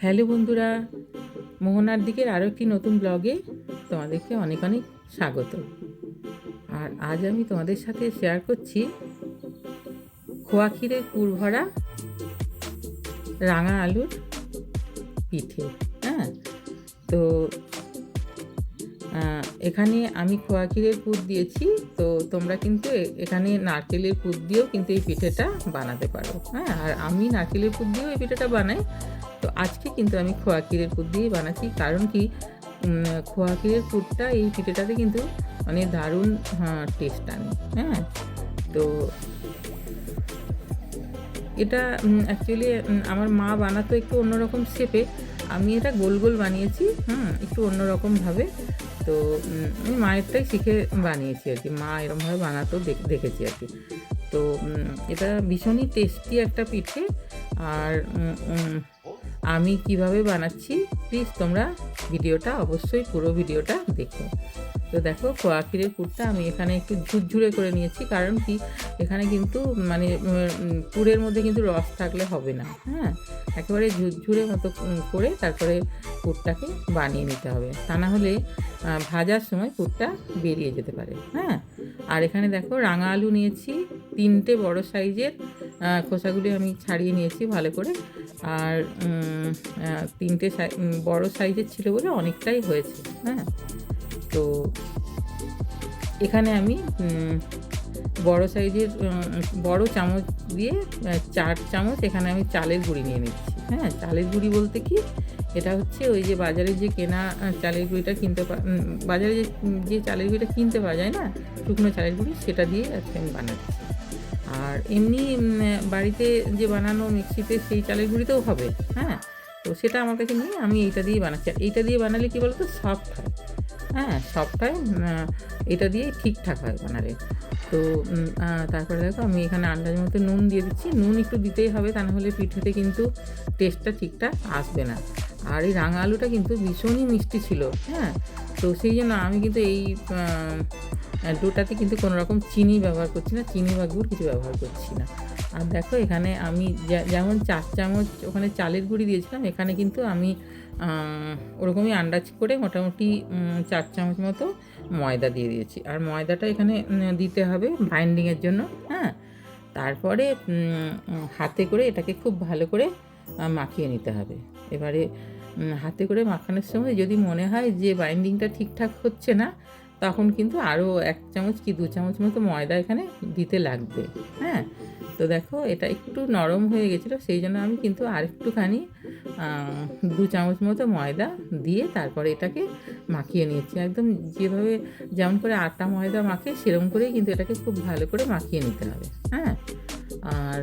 Hello বন্ধুরা, মোহনার দিকের আরও একটি নতুন ব্লগে তোমাদেরকে অনেক অনেক স্বাগত। আর আজ আমি তোমাদের সাথে শেয়ার করছি খোয়া ক্ষীরের পুর ভরা রাঙা আলুর পিঠে হ্যাঁ? তো এখানে আমি খোয়া ক্ষীরের পুর দিয়েছি, তো তোমরা কিন্তু এখানে নারকেলের পুর দিয়েও কিন্তু এই পিঠেটা বানাতে পারো। হ্যাঁ আর আমি নারকেলের পুর দিয়েও এই পিঠেটা বানাই। তো আজকে কিন্তু আমি খোয়া ক্ষীরের পুর দিয়ে বানাচ্ছি, কারণ কি খোয়া ক্ষীরের পুরটা এই পিঠেটাতে কিন্তু মানে দারুণ টেস্ট আনে। হ্যাঁ তো এটা অ্যাকচুয়ালি আমার মা বানাতো একটু অন্যরকম শেপে আমি এটা গোল গোল বানিয়েছি হুম একটু অন্যরকমভাবে তো আমি মায়েরটাই শিখে বানিয়েছি আর কি। মা এরমভাবে বানাতো, দেখ- দেখেছি আর কি। তো এটা ভীষণই টেস্টি একটা পিঠে। আর আমি কীভাবে বানাচ্ছি প্লিজ তোমরা ভিডিওটা, অবশ্যই পুরো ভিডিওটা দেখো। তো দেখো খোয়া ক্ষীরের পুরটা আমি এখানে একটু ঝুরঝুরে করে নিয়েছি, কারণ কি? এখানে কিন্তু মানে পুরের মধ্যে কিন্তু রস থাকলে হবে না হ্যাঁ? একেবারে ঝুরঝুরে মতো করে তারপরে পুরটাকে বানিয়ে নিতে হবে। তা না হলে ভাজার সময় পুরটা বেরিয়ে যেতে পারে হ্যাঁ? আর এখানে দেখো, রাঙা আলু নিয়েছি, তিনটে বড় সাইজের খোসাগুলি আমি ছাড়িয়ে নিয়েছি ভালো করে। আর তিনটে বড় সাইজের ছিল বলে অনেকটাই হয়েছে হ্যাঁ? তো এখানে আমি বড় সাইজের বড় চামচ দিয়ে চার চামচ এখানে আমি চালের গুঁড়ি নিয়ে নিচ্ছি হ্যাঁ? চালের গুঁড়ি বলতে কি? এটা হচ্ছে ওই যে বাজারে যে কেনা চালের গুঁড়িটা কিনতে বাজারে যে যে চালের গুঁড়িটা কিনতে পাওয়া যায় না, শুকনো চালের গুঁড়ি, সেটা দিয়ে আজকে আমি বানাচ্ছি। আর এমনি বাড়িতে যে বানানো মিক্সিতে সেই চালের গুঁড়িতেও হবে হ্যাঁ? তো সেটা আমার কাছে নিয়ে আমি এইটা দিয়ে বানাচ্ছি। এইটা দিয়ে বানালে কি বলতো? সফট হয়। হ্যাঁ সফট হয় এটা দিয়ে ঠিকঠাক হয় বানালে। তো তারপরে দেখো, আমি এখানে আন্দাজ মতো নুন দিয়ে দিচ্ছি। নুন একটু দিতেই হবে, তা নাহলে পিঠেতে কিন্তু টেস্টটা ঠিকঠাক আসবে না। আর এই রাঙা আলুটা কিন্তু ভীষণই মিষ্টি ছিল হ্যাঁ? তো সেই জন্য আমি কিন্তু এই ডোটাতে কিন্তু কোনো রকম চিনি ব্যবহার করছি না, চিনি বা গুড় কিছু ব্যবহার করছি না। আর দেখো এখানে আমি যেমন চার চামচ ওখানে চালের গুঁড়ি দিয়েছিলাম, এখানে কিন্তু আমি ওরকমই আন্দাজ করে মোটামুটি চার চামচ মতো ময়দা দিয়ে দিয়েছি। আর ময়দাটা এখানে দিতে হবে বাইন্ডিংয়ের জন্য হ্যাঁ? তারপরে হাতে করে এটাকে খুব ভালো করে মাখিয়ে নিতে হবে। এবারে হাতে করে মাখানোর সময় যদি মনে হয় যে বাইন্ডিংটা ঠিকঠাক হচ্ছে না তখন কিন্তু আরও এক চামচ কি দু চামচ মতো ময়দা এখানে দিতে লাগবে। হ্যাঁ? তো দেখো এটা একটু নরম হয়ে গেছিল সেই জন্য আমি কিন্তু আরেকটুখানি আহ, দু চামচ মতো ময়দা দিয়ে তারপরে এটাকে মাখিয়ে নিয়েছি। একদম যেভাবে যেমন করে আটা ময়দা মাখে সেরকম করেই কিন্তু এটাকে খুব ভালো করে মাখিয়ে নিতে হবে। হ্যাঁ? আর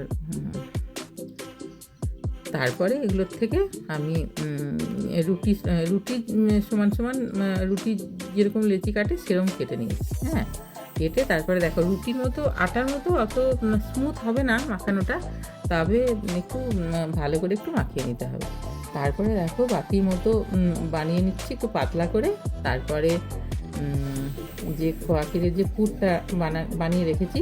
তারপরে এগুলোর থেকে আমি রুটি রুটি সমান সমান রুটি যেরকম লেচি কাটে, সেরকম কেটে নিয়েছি। হ্যাঁ কেটে তারপরে দেখো, রুটির মতো, আটার মতো অত স্মুথ হবে না মাখানোটা, তবে একটু ভালো করে একটু মাখিয়ে নিতে হবে। তারপরে দেখো, বাটির মতো বানিয়ে নিচ্ছি একটু পাতলা করে। তারপরে যে খোয়া যে পুরটা বানা, বানিয়ে রেখেছি,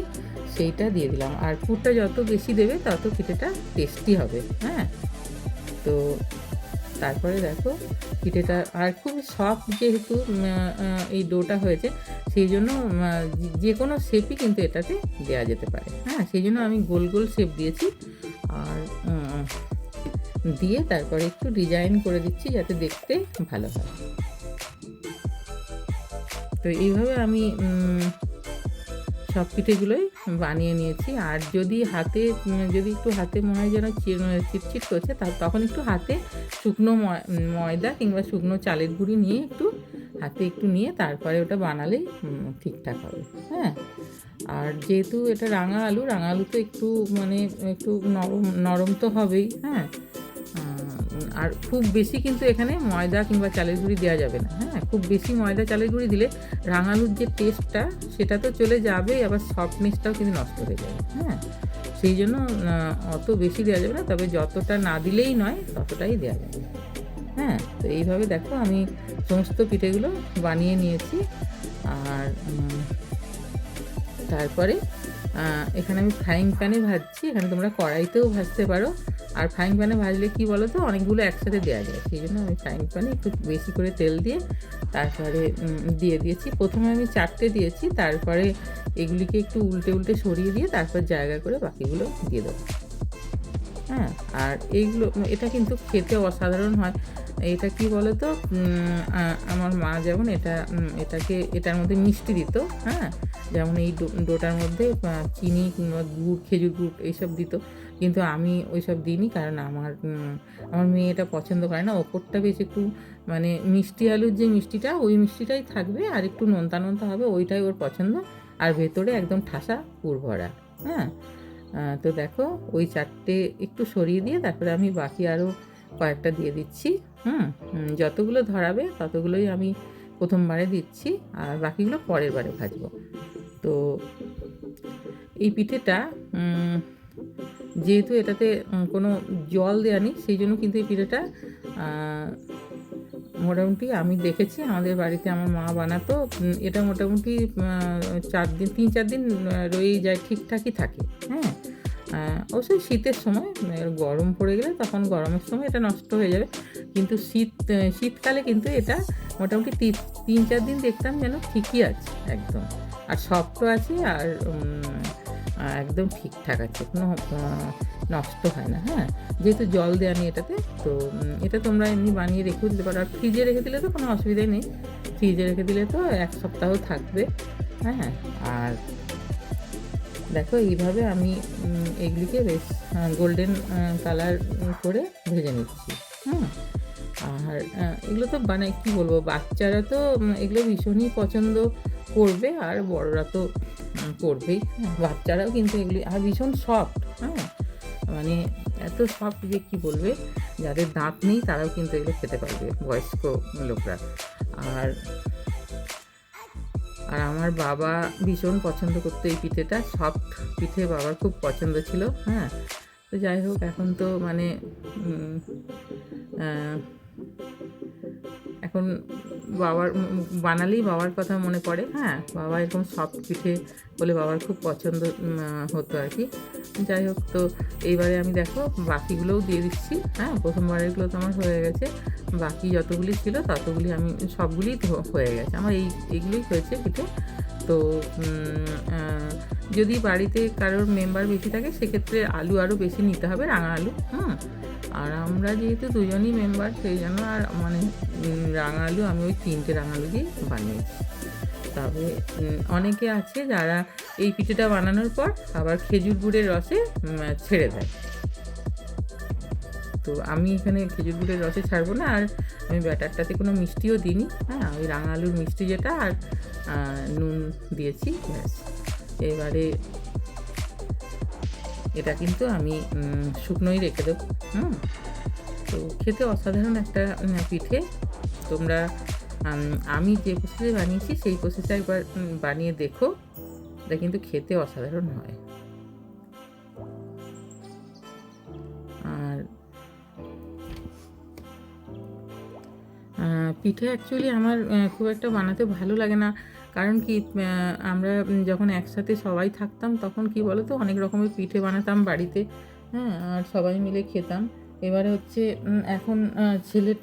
সেইটা দিয়ে দিলাম। আর পুরটা যত বেশি দেবে, তত পিঠেটা টেস্টি হবে। হ্যাঁ তো তারপরে দেখো পিঠেটা আর খুব সফট যেহেতু এই ডোটা হয়েছে, সেই জন্য যে- কোনো শেপই কিন্তু এটাতে দেওয়া যেতে পারে। হ্যাঁ সেই জন্য আমি গোল গোল শেপ দিয়েছি। আর দিয়ে তারপরে একটু ডিজাইন করে দিচ্ছি যাতে দেখতে ভালো হয়। তো এইভাবে আমি সব পিঠেগুলোই বানিয়ে নিয়েছি। আর যদি হাতে যদি একটু হাতে মনে হয় যেন চি- চিটচিট করছে তখন একটু হাতে শুকনো ময়- ময়দা কিংবা শুকনো চালের গুঁড়ি নিয়ে একটু হাতে একটু নিয়ে তারপরে ওটা বানালেই ঠিকঠাক হবে হ্যাঁ? আর যেহেতু এটা রাঙা আলু রাঙা আলু তো একটু মানে একটু নরম নরম তো হবেই হ্যাঁ? আর খুব বেশি কিন্তু এখানে ময়দা কিংবা চালের গুঁড়ি দেওয়া যাবে না হ্যাঁ? খুব বেশি ময়দা চালের গুঁড়ি দিলে রাঙালুর যে টেস্টটা সেটা তো চলে যাবে আবার সফটনেসটাও কিন্তু নষ্ট হয়ে যাবে হ্যাঁ? সেই জন্য অত বেশি দেওয়া যাবে না, তবে যতটা না দিলেই নয়, ততটাই দেওয়া যাবে। হ্যাঁ তো এইভাবে দেখো আমি সমস্ত পিঠেগুলো বানিয়ে নিয়েছি। আর তারপরে এখানে আমি ফ্রাইং প্যানে ভাজছি, এখানে তোমরা কড়াইতেও ভাজতে পারো। আর ফ্রাইং প্যানে ভাজলে কি বলো তো অনেকগুলো একসাথে দেওয়া যায়, সেই জন্য আমি ফ্রাইং প্যানে একটু বেশি করে তেল দিয়ে তারপরে দিয়ে দিয়েছি। প্রথমে আমি চারটে দিয়েছি, তারপরে এগুলিকে একটু উল্টে উল্টে সরিয়ে দিয়ে তারপর জায়গা করে বাকিগুলো দিয়ে দেবো। হ্যাঁ আর এইগুলো এটা কিন্তু খেতে অসাধারণ হয়। এটা কি বলো তো আমার মা যেমন এটা এটাকে, এটার মধ্যে মিষ্টি দিত হ্যাঁ? যেমন এই ডোটার মধ্যে চিনি কিংবা গুড়, খেজুর গুড় এইসব দিত। কিন্তু আমি ওইসব দিইনি কারণ আমার আমার মেয়ে এটা পছন্দ করে না। ওপরটা বেশ একটু মানে মিষ্টি আলুর যে মিষ্টিটা, ওই মিষ্টিটাই থাকবে। আর একটু নোনতা নোনতা হবে, ওইটাই ওর পছন্দ। আর ভেতরে একদম ঠাসা পুর ভরা হ্যাঁ? তো দেখো, ওই চারটে একটু সরিয়ে দিয়ে তারপরে আমি বাকি আরও কয়েকটা দিয়ে দিচ্ছি। হুম যতগুলো ধরাবে ততগুলোই আমি প্রথমবারে দিচ্ছি আর বাকিগুলো পরের বারে ভাজবো। তো এই পিঠেটা যেহেতু এটাতে কোনো জল দেওয়া নেই, সেই জন্য কিন্তু এই পিঠেটা মোটামুটি আমি দেখেছি, আমাদের বাড়িতে আমার মা বানাতো এটা মোটামুটি চার দিন, তিন চার দিন রয়েই যায়, ঠিকঠাকই থাকে হ্যাঁ? অবশ্যই শীতের সময়, গরম পড়ে গেলে তখন গরমের সময় এটা নষ্ট হয়ে যাবে। কিন্তু শীত শীতকালে কিন্তু এটা মোটামুটি তিন চার দিন দেখতাম যেন ঠিকই আছে, একদম। আর শক্ত আছে আর একদম ঠিকঠাক আছে, কোনো নষ্ট হয় না হ্যাঁ? যেহেতু জল দেওয়া নেই এটাতে, তো এটা তোমরা এমনি বানিয়ে রেখে দিতে পারো। আর ফ্রিজে রেখে দিলে তো কোনো অসুবিধাই নেই। ফ্রিজে রেখে দিলে তো এক সপ্তাহ থাকবে হ্যাঁ আর দেখো এইভাবে আমি এগুলিকে বেশ গোল্ডেন কালার করে ভেজে নিচ্ছি, হুম? আর এগুলো তো মানে কি বলব বাচ্চারা তো এগুলো ভীষণই পছন্দ করবে আর বড়রা তো করবেই। হ্যাঁ, বাচ্চারাও কিন্তু এগুলি আর ভীষণ সফট হ্যাঁ। মানে এত সফট যে কী বলবে যাদের দাঁত নেই তারাও কিন্তু এগুলো খেতে পারবে বয়স্ক লোকরা। আর আর আমার বাবা ভীষণ পছন্দ করতো এই পিঠেটা সফট পিঠে বাবার খুব পছন্দ ছিল হ্যাঁ। তো যাই হোক এখন তো মানে এখন বাবার, বানালেই বাবার কথা মনে পড়ে হ্যাঁ? বাবা এরকম সফট পিঠে বলে বাবার খুব পছন্দ হতো আর কি। যাই হোক, তো এইবারে আমি দেখো বাকিগুলোও দিয়ে দিচ্ছি হ্যাঁ? প্রথমবারেরগুলো তো আমার হয়ে গেছে। বাকি যতগুলি ছিল ততগুলি আমি সবগুলি হয়ে গেছে। আমার এই, এইগুলোই হয়েছে পিঠে। তো যদি বাড়িতে কারোর মেম্বার বেশি থাকে, সেক্ষেত্রে আলু আরও বেশি নিতে হবে, রাঙা আলু, হুম? আর আমরা যেহেতু দুজনই মেম্বার সেই জন্য আর মানে উম, রাঙা আলু আমি ওই তিনটে রাঙা আলু দিয়ে বানিয়েছি। তবে অনেকে আছে যারা এই পিঠেটা বানানোর পর আবার খেজুর গুড়ের রসে ছেড়ে দেয়। তো আমি এখানে খেজুর গুড়ের রসে ছাড়বো না আর আমি ব্যাটারটাতে কোনো মিষ্টিও দিইনি। হ্যাঁ ওই রাঙা আলুর মিষ্টি যেটা আর নুন দিয়েছি ব্যাস। এবারে এটা কিন্তু আমি শুকনোই রেখে দেবো, হুম? তো খেতে অসাধারণ একটা পিঠে। তোমরা আমি যে প্রসেসে বানিয়েছি, সেই প্রসেসে একবার বানিয়ে দেখো। এটা কিন্তু খেতে অসাধারণ হয়। আর পিঠে অ্যাকচুয়ালি আমার খুব একটা বানাতে ভালো লাগে না। কারণ কি আমরা যখন একসাথে সবাই থাকতাম, তখন কি বলো তো অনেক রকমের পিঠে বানাতাম বাড়িতে হ্যাঁ আর সবাই মিলে খেতাম। এবারে হচ্ছে এখন ছেলে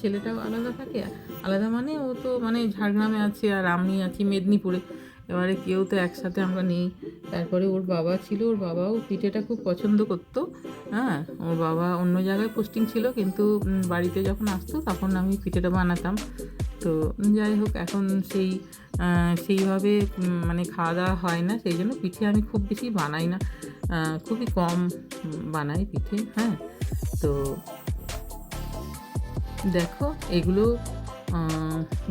ছেলেটাও আলাদা থাকে, আলাদা মানে ও তো মানে ঝাড়গ্রামে আছে আর আমি আছি মেদিনীপুরে। এবারে কেউ তো একসাথে আমরা নেই। তারপরে ওর বাবা ছিল, ওর বাবাও পিঠেটা খুব পছন্দ করতো হ্যাঁ ওর বাবা অন্য জায়গায় পোস্টিং ছিল, কিন্তু বাড়িতে যখন আসতো, তখন আমি পিঠেটা বানাতাম। তো যাই হোক, এখন সেই সেইভাবে মানে খাওয়া দাওয়া হয় না, সেই জন্য পিঠে আমি খুব বেশি বানাই না। খুবই কম বানাই পিঠে হ্যাঁ। তো দেখো, এগুলো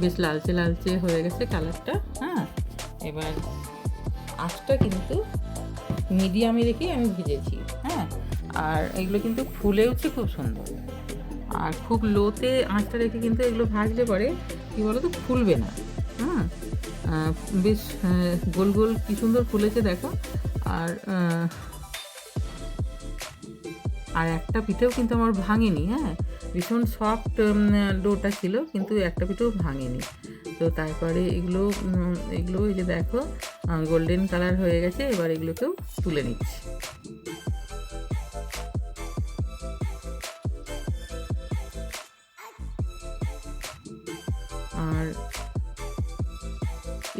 বেশ লালচে লালচে হয়ে গেছে কালারটা হ্যাঁ। এবার আঁচটা কিন্তু মিডিয়ামে রেখেই আমি ভেজেছি হ্যাঁ। আর এগুলো কিন্তু ফুলে উঠছে খুব সুন্দর। আর খুব লোতে আঁচটা রেখে কিন্তু এগুলো ভাজলে পরে কী বলো তো ফুলবে না। হ্যাঁ? বেশ গোল গোল কী সুন্দর ফুলেছে দেখো। আর আর একটা পিঠেও কিন্তু আমার ভাঙেনি হ্যাঁ? ভীষণ সফট ডোটা ছিল, কিন্তু একটা পিঠেও ভাঙেনি। তো তারপরে এগুলো এগুলো এই যে দেখো গোল্ডেন কালার হয়ে গেছে, এবার এগুলোকেও তুলে নিচ্ছি।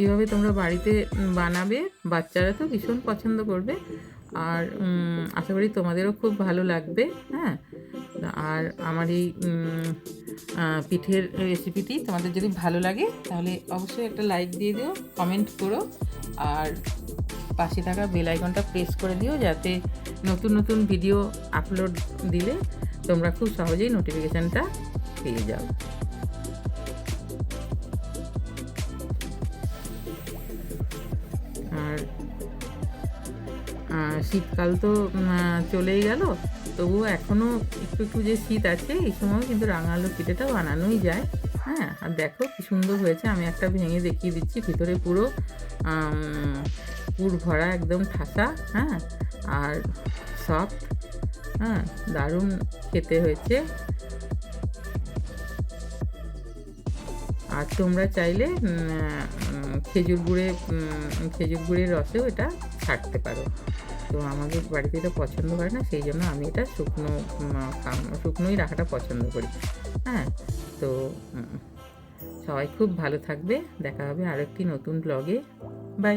এইভাবে তোমরা বাড়িতে বানাবে, বাচ্চারা তো ভীষণ পছন্দ করবে। আর আশা করি তোমাদেরও খুব ভালো লাগবে হ্যাঁ? আর আমার এই পিঠের রেসিপিটি তোমাদের যদি ভালো লাগে, তাহলে অবশ্যই একটা লাইক দিয়ে দিও কমেন্ট করো। আর পাশে থাকা বেল আইকনটা প্রেস করে দিও, যাতে নতুন নতুন ভিডিও আপলোড দিলে তোমরা খুব সহজেই নোটিফিকেশানটা পেয়ে যাও। শীতকাল তো চলেই গেল। তবুও এখনও একটু একটু যে শীত আছে, এই সময় কিন্তু রাঙা আলু পিঠেটা বানানোই যায়। হ্যাঁ আর দেখো কি সুন্দর হয়েছে। আমি একটা ভেঙে দেখিয়ে দিচ্ছি, ভিতরে পুরো পুর ভরা একদম ঠাসা হ্যাঁ আর সফট হ্যাঁ দারুণ খেতে হয়েছে। আর তোমরা চাইলে খেজুর গুড়ে খেজুর গুড়ের রসেও এটা ছাড়তে পারো। তো আমাদের বাড়িতে এটা পছন্দ করে না, সেই জন্য আমি এটা শুকনো শুকনোই রাখাটা পছন্দ করি। হ্যাঁ তো সবাই খুব ভালো থাকবে। দেখা হবে আরেকটি নতুন ব্লগে বাই